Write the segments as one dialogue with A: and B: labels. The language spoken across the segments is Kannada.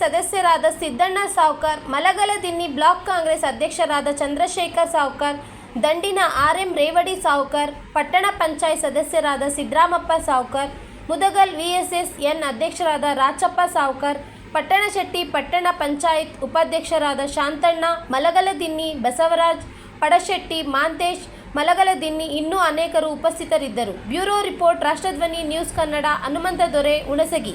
A: ಸದಸ್ಯರಾದ ಸಿದ್ದಣ್ಣ ಸಾವ್ಕರ್ ಮಲಗಲದಿನ್ನಿ ಬ್ಲಾಕ್ ಕಾಂಗ್ರೆಸ್ ಅಧ್ಯಕ್ಷರಾದ ಚಂದ್ರಶೇಖರ್ ಸಾವ್ಕರ್, ದಂಡಿನ ಆರ್ ಎಂ ರೇವಡಿ ಸಾವ್ಕರ್, ಪಟ್ಟಣ ಪಂಚಾಯತ್ ಸದಸ್ಯರಾದ ಸಿದ್ದರಾಮಪ್ಪ ಸಾವ್ಕರ್, ಮುದಗಲ್ ವಿಎಸ್ಎಸ್ ಎನ್ ಅಧ್ಯಕ್ಷರಾದ ರಾಚಪ್ಪ ಸಾವ್ಕರ್ ಪಟ್ಟಣಶೆಟ್ಟಿ ಪಟ್ಟಣ ಪಂಚಾಯತ್ ಉಪಾಧ್ಯಕ್ಷರಾದ ಶಾಂತಣ್ಣ ಮಲಗಲದಿನ್ನಿ ಬಸವರಾಜ್, ಪಡಶೆಟ್ಟಿ ಮಾಂತೇಶ್ ಮಲಗಲದಿನ್ನಿ ಇನ್ನೂ ಅನೇಕರು ಉಪಸ್ಥಿತರಿದ್ದರು. Bureau report, Rashtradhwani, news Kannada, Hanumantha Dore, Hunasagi.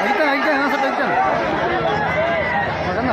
B: ಹಿಡ್ತಾನೆ ಹಿಡ್ತಾನೆ ಇನ್ನೊಂದ್ ಸ್ವಲ್ಪ ಹಿಡ್ತಾನೆ ಮಗನ